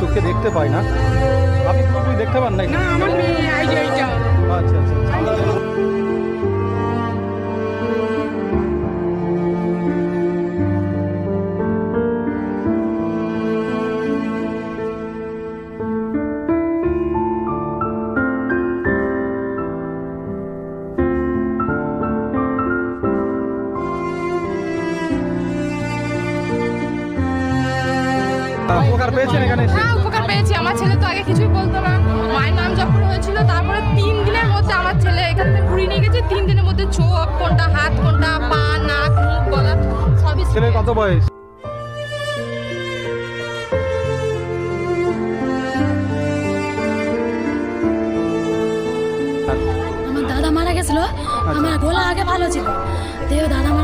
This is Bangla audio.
চোখে দেখতে পাই না। আপনি পুরোপুরি দেখতে পান নাই না উপকার পেয়েছেন এখানে হ্যাঁ উপকার পেয়েছি। আমার ছেলে তো আগে কিছুই বলতো না। মায়ের নাম যখন হয়েছিল তারপরে তিন দিনের মধ্যে আমার ছেলে এখান থেকে ঘুরিয়ে নিয়ে গেছে। তিন দিনের মধ্যে চোখ কোনটা হাত কোনটা পা নাক মুখ গলা সবই ছেলের কত বয়স? আমার দাদা মারা গেছিল। আমার গলা আগে ভালো ছিল। দেও দাদা মারা